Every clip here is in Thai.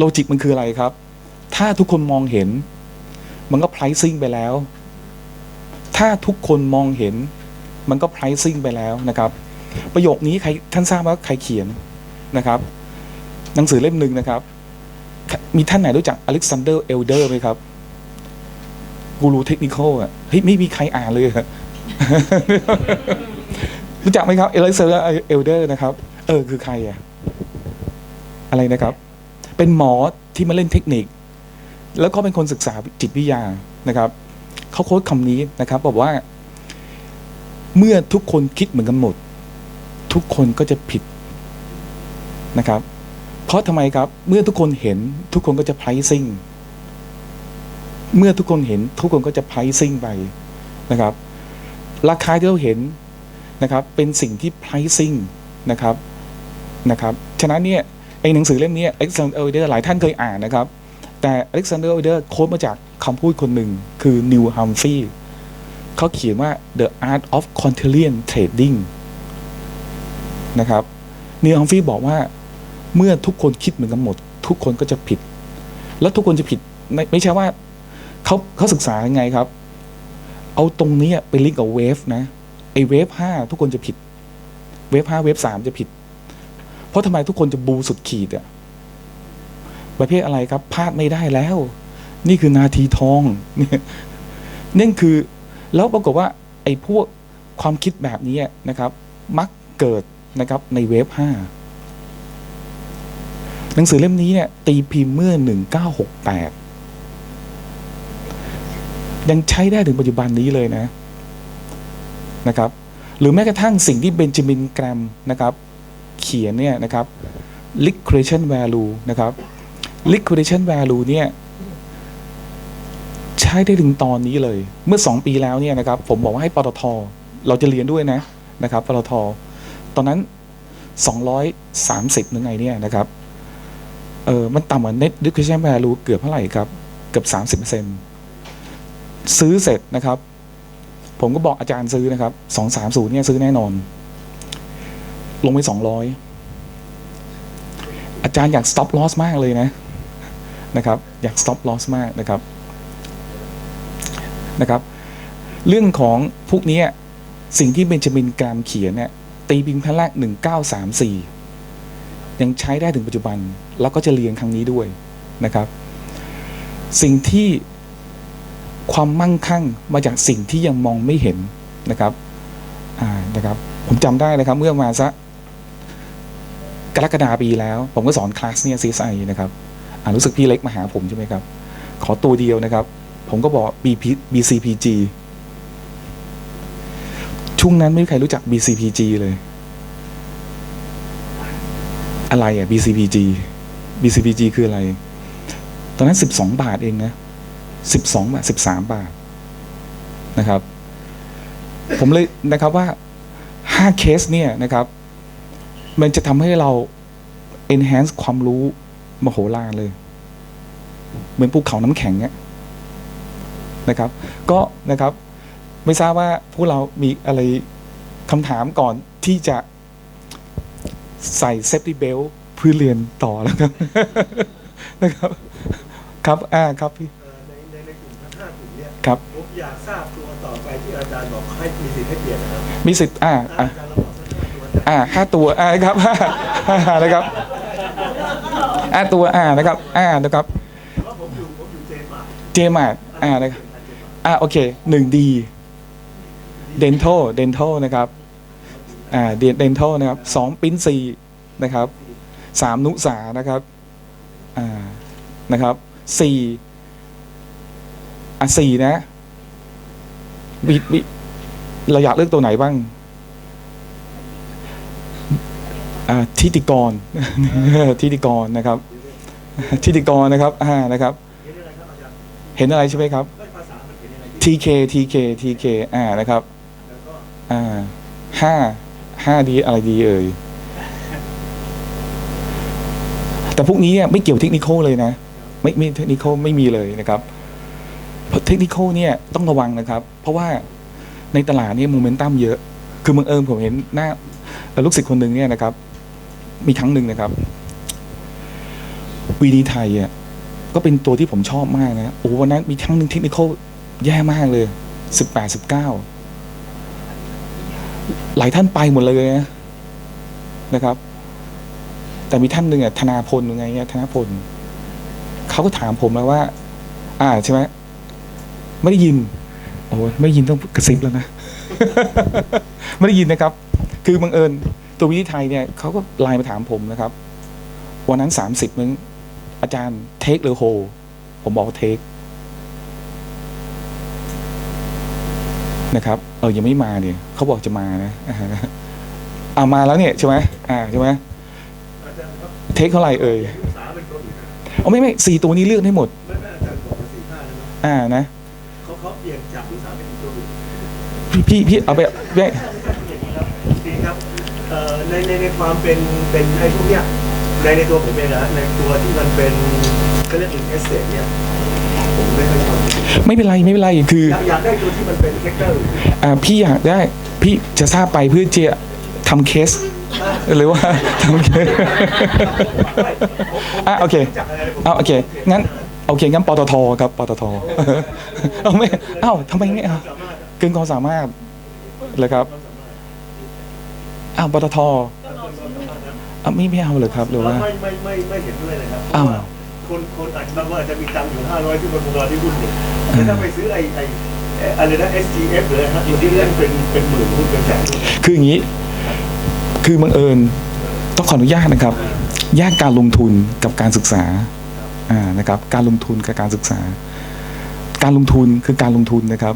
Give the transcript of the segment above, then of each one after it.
โลจิกมันคืออะไรครับ ถ้าทุกคนมองเห็น มันก็ pricing ไปแล้ว ถ้าทุกคนมองเห็น มันก็ pricing ไปแล้วนะครับ ประโยคนี้ใครท่านทราบว่าใครเขียนนะครับ หนังสือเล่มหนึ่งนะครับ มีท่านไหนรู้จักอเล็กซานเดอร์เอลเดอร์ไหมครับกูรูเทคนิคอะเฮ้ยไม่มีใครอ่านเลยรู้จักไหมครับเอเล็กซานเดอร์เอลเดอร์นะครับ เออ คือใครอะอะไรนะครับ เป็นหมอที่มาเล่นเทคนิค แล้วเขาเป็นคนศึกษาจิตวิทยานะครับเขาโค้ดคำนี้นะครับบอกว่า เมื่อทุกคนคิดเหมือนกันหมด ทุกคนก็จะผิดนะครับ เพราะทำไมครับ เมื่อทุกคนเห็นทุกคนก็จะ pricing เมื่อทุกคนเห็นทุกคนก็จะ pricing ไปนะครับ ราคาที่เราเห็นนะครับ เป็นสิ่งที่ pricing นะครับนะครับ ฉะนั้นเนี่ย ไอ้หนังสือเล่มนี้ Alexander o i d e r หลายท่านเคยอ่านนะครับ แต่ Alexander o i d e r โค้ดมาจากคำพูดคนหนึ่งคือ Neil Humphrey เขาเขียนว่า the art of contrarian trading นะครับ Neil Humphrey บอกว่าเมื่อทุกคนคิดเหมือนกันหมด ทุกคนก็จะผิด แล้วทุกคนจะผิด ไม่ไม่ใช่ว่าเขาเขาศึกษายังไงครับ เอาตรงนี้ไปลิงก์กับเวฟนะไอเวฟห้าทุกคนจะผิด เวฟห้าเวฟสามจะผิด เพราะทำไมทุกคนจะบูสุดขีดอะประเภทอะไรครับพลาดไม่ได้แล้ว นี่คือนาทีทองเนี่ยนั่นคือแล้วปรากฏว่า ไอ้พวกความคิดแบบนี้นะครับ มักเกิดนะครับในเวฟห้าหนังสือเล่มนี้เนี่ย ตีพิมพ์เมื่อ 1968 ยังใช้ได้ถึงปัจจุบันนี้เลยนะนะครับ หรือแม้กระทั่งสิ่งที่เบนจามินแกรมนะครับ เขียนเนี่ยนะครับ liquidation value นะครับ liquidation value เนี่ยใช้ได้ถึงตอนนี้เลย เมื่อ 2 ปีแล้วเนี่ยนะครับ ผมบอกว่าให้ปตท เราจะเรียนด้วยนะนะครับปตท ตอนนั้น 230นึงไงเนี่ยนะครับเออมันต่ำกว่า net liquidation value เกือบเท่าไหร่ครับ เกือบ 30%ซื้อเสร็จนะครับ ผมก็บอกอาจารย์ซื้อนะครับ 230เนี่ยซื้อแน่นอน ลงไป200อยอาจารย์อยาก stop loss มากเลยนะนะครับ อยาก stop loss มากนะครับนะครับ เรื่องของพวกนี้สิ่งที่เบนจามินกรามเขียนเนี่ยตีพิมพ์ครั้งแรก1934 ยังใช้ได้ถึงปัจจุบัน แล้วก็จะเรียนครั้งนี้ด้วยนะครับ สิ่งที่ความมั่งคั่งมาจากสิ่งที่ยังมองไม่เห็นนะครับนะครับ ผมจำได้นะครับ เมื่อมาสัก กรกฎาปีแล้ว ผมก็สอนคลาสเนี่ย CSI นะครับอ่ารู้สึกพี่เล็กมาหาผมใช่ไหมครับ ขอตัวเดียวนะครับ ผมก็บอก BP BCPG ช่วงนั้นไม่มีใครรู้จัก BCPG เลย อะไรอะ BCPG BCPG คืออะไร ตอนนั้น 12 บาทเองนะ12 บาท 13 บาทนะครับ ผมเลยนะครับว่า 5 เคสเนี่ยนะครับ มันจะทำให้เรา enhance ความรู้มโหฬารเลย เหมือนภูเขาน้ำแข็งเนี่ยนะครับ ก็นะครับไม่ทราบว่าพวกเรามีอะไรคำถามก่อนที่จะใส่เซฟตี้เบลเพื่อเรียนต่อแล้วครับนะครับ ครับอ่าครับพี่เอ่อในในในกลุ่มทั้งห้ากลุ่มเนี่ยครับผมอยากทราบตัวต่อไปที่อาจารย์บอกให้มีสิทธิ์ให้เปลี่ยนนะครับมีสิทธิ์อ่าถ้าอ่าอาจารย์เราบอก อ่าห้าตัวอ่านะครับห้านะครับอ่าตัวอ่านะครับอ่านะครับผมอยู่ผมอยู่เจมาร์เจมาร์อ่านะครับอ่าโอเคหนึ่งดีเดนทัลเดนทัลนะครับอ่าเดนเดนทัลนะครับสองปิ้นซีนะครับสามนุสานะครับอ่านะครับสี่อะสี่นะบิบิเราอยากเลือกตัวไหนบ้าง อ่า ทิติกรทิติกรนะครับทิติกรนะครับอ่านะครับเห็นอะไรครับอาจารย์เห็นอะไรใช่ไหมครับ TK TK TK อ่านะครับอ่าห้าห้าดีอะไรดีเอ่ยแต่พวกนี้เนี่ยไม่เกี่ยวเทคนิคเลยนะ ไม่ไม่เทคนิคไม่มีเลยนะครับเพราะเทคนิคเนี่ยต้องระวังนะครับ เพราะว่าในตลาดเนี่ยโมเมนตัมเยอะ คือบังเอิญผมเห็นหน้าลูกศิษย์คนหนึ่งเนี่ยนะครับ มีครั้งหนึ่งนะครับ วีดีไทยอะก็เป็นตัวที่ผมชอบมากนะโอ้วันนั้นมีครั้งหนึ่งเทคนิคแย่มากเลยสิบแปดสิบเก้าหลายท่านไปหมดเลยนะนะครับ แต่มีท่านหนึ่งอะธนาพลยังไงเนี่ยธนาพลเขาก็ถามผมแล้วว่า อ่าใช่ไหมไม่ได้ยินโอ้ไม่ได้ยินต้องกระซิบแล้วนะ ไม่ได้ยินนะครับ คือบังเอิญ ตัววิทยไทยเนี่ยเขาก็ไลน์มาถามผมนะครับ วันนั้นสามสิบนึงอาจารย์เทคหรือโฮผมบอกว่าเทคนะครับเออยังไม่มาเนี่ยเขาบอกจะมานะอ่าฮะอ่ามาแล้วเนี่ยใช่ไหมอ่าใช่ไหมอาจารย์ครับเทคเท่าไหร่เอ่ยศึกษาเป็นตัวอื่นนะเอาไม่ไม่สี่ตัวนี้เลือกให้หมดไม่ไม่อาจารย์บอกมาสี่ห้าแล้วนะอ่านะเขาเขาเปลี่ยนจากศึกษาเป็นตัวอื่นพี่พี่พี่เอาไปพี่อย่างนี้ครับดีครับเอ่อ ในในในความเป็นเป็นไอ้พวกเนี้ยในในตัวผมเองนะในตัวที่มันเป็นก็เรียกอินเอสเซเนี่ยผมไม่ค่อยชอบไม่เป็นไรไม่เป็นไรคืออยากอยากได้ตัวที่มันเป็นเทคเตอร์อ่าพี่อยากได้พี่จะทราบไปเพื่อจะทำเคสหรือว่าทำเคสอะโอเคเอาโอเคงั้นโอเคงั้นปตทครับปตทเอาไม่เอ้าทำไมไม่เอาเกินความสามารถเลยครับ อ้าวปตทอ้าวไม่ไม่เอาเลยครับหรือว่าไม่ไม่ไม่ไม่เห็นด้วยเลยครับอ้าวคนคนอาจจะว่าจะมีตังค์อยู่ห้าร้อยที่บนบุรที่หุ้นเนี่ยแต่ถ้าไปซื้อไอ้ไอ้ไอ้อะไรนะ SGF หรืออะไรฮะอยู่ที่เล่นเป็นเป็นหมื่นหุ้นเป็นแสนหุ้นคืออย่างนี้ คือบังเอิญต้องขออนุญาตนะครับแยกการลงทุนกับการศึกษาอ่านะครับ การลงทุนกับการศึกษา การลงทุนคือการลงทุนนะครับ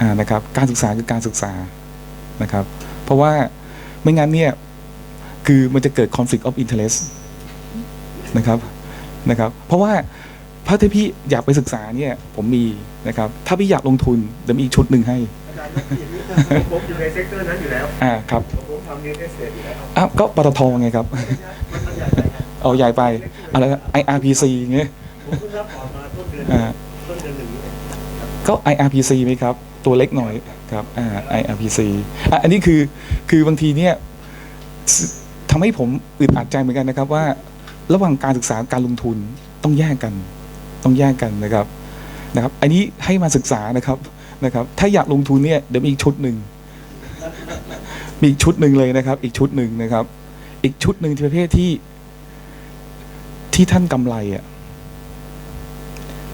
อ่านะครับ การศึกษาคือการศึกษานะครับ เพราะว่า ไม่งั้นเนี่ยคือมันจะเกิด conflict of interest นะครับนะครับ เพราะว่าถ้าที่พี่อยากไปศึกษาเนี่ยผมมีนะครับ ถ้าพี่อยากลงทุนเดี๋ยวมีอีกชุดหนึ่งให้อาจารย์ครับอย่างนี้ผมอยู่ในเซกเตอร์นั้นอยู่แล้วอ่าครับผมทำเรียนเอสเตทอยู่แล้วอ้าวก็ปตทไงครับมันมันใหญ่ไปครับเอาใหญ่ไปอะไรนะ IRPC เงี้ยผมเพิ่งรับออกมาต้นเดือนอ่าต้นเดือนหนึ่งนี่เอง ก็ IRPC ไหมครับ ตัวเล็กหน่อยครับอ่า IRPC อะอันนี้คือคือบางทีเนี่ยทำให้ผมอึดอัดใจเหมือนกันนะครับว่า ระหว่างการศึกษาการลงทุนต้องแยกกัน ต้องแยกกันนะครับนะครับ อันนี้ให้มาศึกษานะครับนะครับ ถ้าอยากลงทุนเนี่ยเดี๋ยวมีอีกชุดหนึ่งมีอีกชุดหนึ่งเลยนะครับ อีกชุดหนึ่งนะครับ อีกชุดหนึ่งที่ประเภทที่ที่ท่านกำไรอะ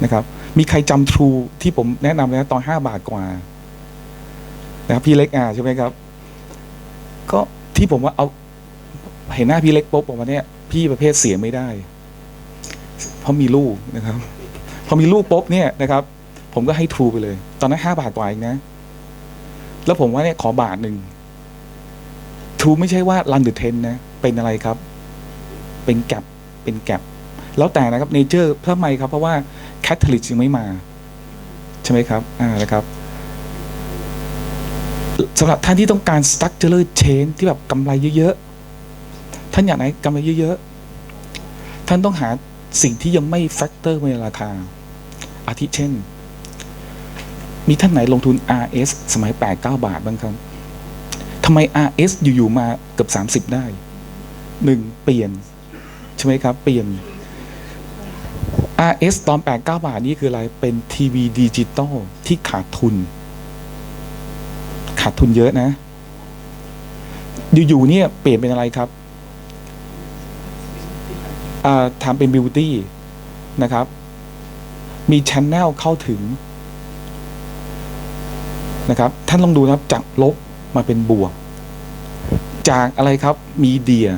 นะครับ มีใครจำทรูที่ผมแนะนำนะตอนห้าบาทกว่านะครับพี่เล็กอ่าใช่ไหมครับ ก็ที่ผมว่าเอาเห็นหน้าพี่เล็กปุ๊บผมว่าเนี่ยพี่ประเภทเสียไม่ได้ เพราะมีลูกนะครับ พอมีลูกปุ๊บเนี่ยนะครับ ผมก็ให้ทรูไปเลย ตอนนั้นห้าบาทกว่าเองนะ แล้วผมว่าเนี่ยขอบาทหนึ่งทรูไม่ใช่ว่ารันเดอเทนนะ เป็นอะไรครับ เป็นแกลบเป็นแกลบแล้วแต่นะครับเนเจอร์ทำไมครับ เพราะว่า แคทเธอลิกยังไม่มา ใช่ไหมครับ อ่านะครับสำหรับท่านที่ต้องการ structural change ที่แบบกำไรเยอะๆ ท่านอยากไหนกำไรเยอะๆ ท่านต้องหาสิ่งที่ยังไม่แฟกเตอร์ในราคา อาทิเช่น มีท่านไหนลงทุน RS สมัย 8-9 บาทบ้างครับทำไม RS อยู่ ๆ มาเกือบ 30 ได้หนึ่งเปลี่ยน ใช่ไหมครับ เปลี่ยน RS ตอน 8 9 บาทนี่คืออะไร เป็นทีวีดิจิตอลที่ขาดทุน ขาดทุนเยอะนะ อยู่ ๆ เนี่ย เปลี่ยนเป็นอะไรครับอ่าทำเป็นบิวตี้นะครับ มีช n แนลเข้าถึงนะครับ ท่านลองดูนะครับ จากลบมาเป็นบวก จากอะไรครับมีเดีย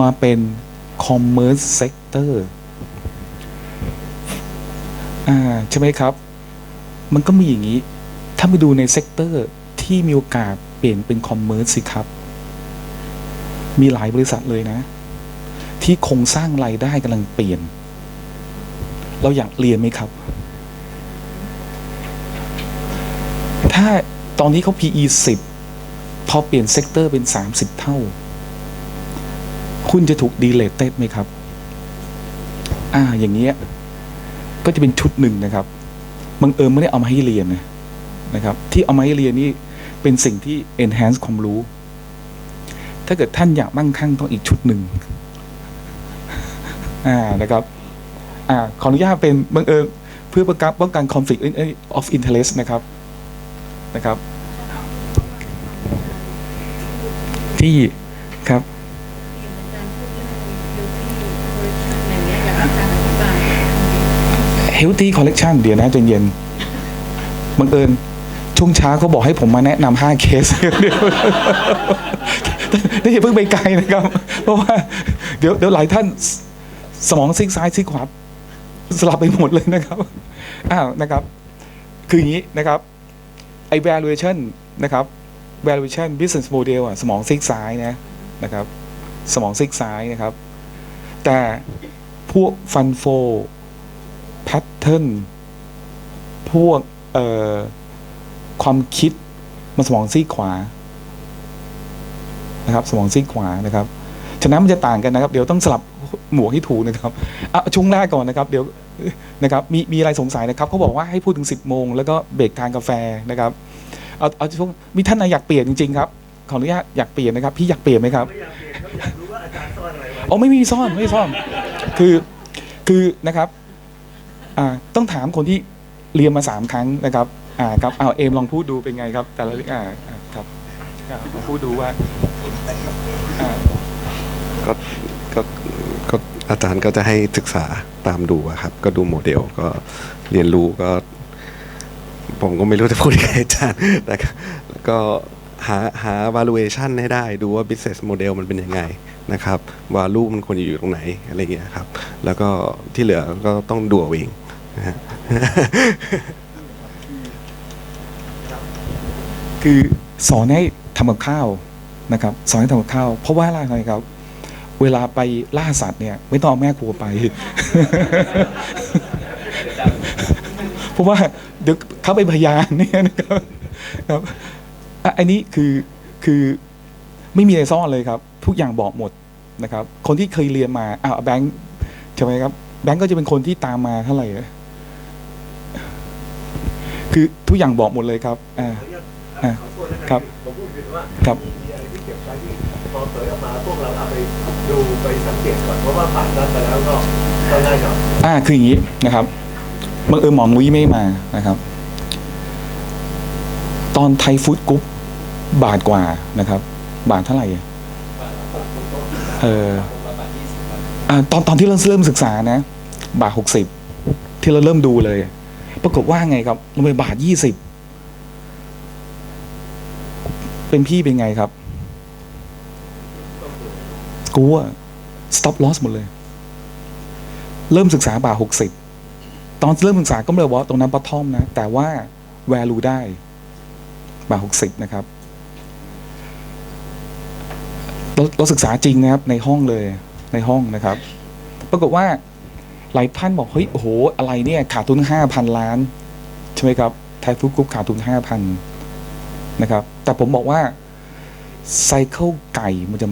มาเป็นคอมเมอร์สเซกเตอร์ อ่าใช่ไหมครับ มันก็มีอย่างนี้ ถ้าไปดูในเซกเตอร์ที่มีโอกาสเปลี่ยนเป็นคอมเมอร์สสิครับ มีหลายบริษัทเลยนะ ที่โครงสร้างรายได้กำลังเปลี่ยน เราอยากเรียนไหมครับ ถ้าตอนนี้เขา PE 10 พอเปลี่ยนเซกเตอร์เป็น 30 เท่า คุณจะถูกดีเลตเต็ดไหมครับ อ่าอย่างเงี้ย ก็จะเป็นชุดหนึ่งนะครับบังเอิญไม่ได้เอามาให้เรียนนะครับ ที่เอามาให้เรียนนี่เป็นสิ่งที่ enhance ความรู้ ถ้าเกิดท่านอยากมั่งคั่งต้องอีกชุดหนึ่งอ่านะครับอ่าขออนุญาตเป็นบังเอิญเพื่อป้องกันป้องกัน conflict of interest นะครับนะครับ ที่ครับ healthy collection เดี๋ยวนะใจเย็นบังเอิญช่วงเช้าเขาบอกให้ผมมาแนะนำห้าเคสเดี๋ยวอย่าเพิ่งไปไกลนะครับ เพราะว่าเดี๋ยวเดี๋ยวหลายท่านสมองซีกซ้ายซีกขวาสลับไปหมดเลยนะครับอ้าวนะครับ คืออย่างนี้นะครับไอ้ valuation นะครับ valuation business model อะสมองซีกซ้ายนะนะครับ สมองซีกซ้ายนะครับ แต่พวกฟันโฟ ทเทิร์นพวกเอ่อความคิดมันสมองซีกขวานะครับ สมองซีกขวานะครับฉะนั้นมันจะต่างกันนะครับ เดี๋ยวต้องสลับหมวกให้ถูกนะครับอะช่วงแรกก่อนนะครับ เดี๋ยวนะครับมีมีอะไรสงสัยนะครับเขาบอกว่าให้พูดถึง 10โมงแล้วก็เบรกทานกาแฟนะครับเอาเอาช่วงมีท่านไหนอยากเปลี่ยนจริงๆครับขออนุญาตอยากเปลี่ยนนะครับ พี่อยากเปลี่ยนไหมครับไม่อยากเปลี่ยนเขาอยากรู้ว่าอาจารย์ซ่อนอะไรไว้อ๋อไม่มีซ่อนไม่มีซ่อน คือคือนะครับอ่า ต้องถามคนที่เรียนมาสามครั้งนะครับอ่าครับเอาเอมลองพูดดูเป็นไงครับ แต่ละอ่าครับอ่าลองพูดดูว่าอ่าก็ก็ก็อาจารย์ก็จะให้ศึกษาตามดูอะครับ ก็ดูโมเดลก็เรียนรู้ก็ ผมก็ไม่รู้จะพูดยังไงอาจารย์แต่ก็ก็หาหา valuation ให้ได้ดูว่า business model มันเป็นยังไงนะครับ value มันควรจะอยู่ตรงไหนอะไรเงี้ยครับ แล้วก็ที่เหลือก็ต้องดูเอาเอง คือสอนให้ทำกับข้าวนะครับ สอนให้ทำกับข้าว เพราะว่าอะไรครับ เวลาไปล่าสัตว์เนี่ย ไม่ต้องเอาแม่ครัวไป เพราะว่าเดี๋ยวเขาเป็นพยานเนี่ยนะครับครับอันนี้คือคือไม่มีอะไรซ่อนเลยครับ ทุกอย่างบอกหมดนะครับ คนที่เคยเรียนมาอ้าวแบงค์ใช่ไหมครับ แบงค์ก็จะเป็นคนที่ตามมาเท่าไหร่ คือทุกอย่างบอกหมดเลยครับอ่าออนุญาครับผมพูดผิดว่าครับมีอะไรที่เก็บไว้ที่พอเผยออกมาพวกเราเอาไปดูไปสังเกตก่อนเพราะว่าผ่านนั้นไปแล้วก็ก็ง่ายหน่อยอ่าคืออย่างนี้นะครับบังเอิญหมอนุ้ยไม่มานะครับ ตอนไทยฟู้ดกรุ๊ปบาทกว่านะครับ บาทเท่าไหร่เอออ่าตอนตอนที่เราเริ่มศึกษานะ บาทหกสิบที่เราเริ่มดูเลย ปรากฏว่าไงครับลงไปบาทยี่สิบเป็นพี่เป็นไงครับกลัว stop loss หมดเลย เริ่มศึกษาบาทหกสิบตอนเริ่มศึกษาก็ไม่ได้บอกว่าตรงนั้นปะทอมนะ แต่ว่า value ได้ บาทหกสิบนะครับเรเราศึกษาจริงนะครับในห้องเลยในห้องนะครับ ปรากฏว่า หลายท่านบอกเฮ้ยโอ้โหอะไรเนี่ยขาดทุนห้าพันล้านใช่ไหมครับไทยฟู้ดกรุ๊ปขาดทุนห้าพันนะครับ แต่ผมบอกว่าไซเคิลไก่มันจะ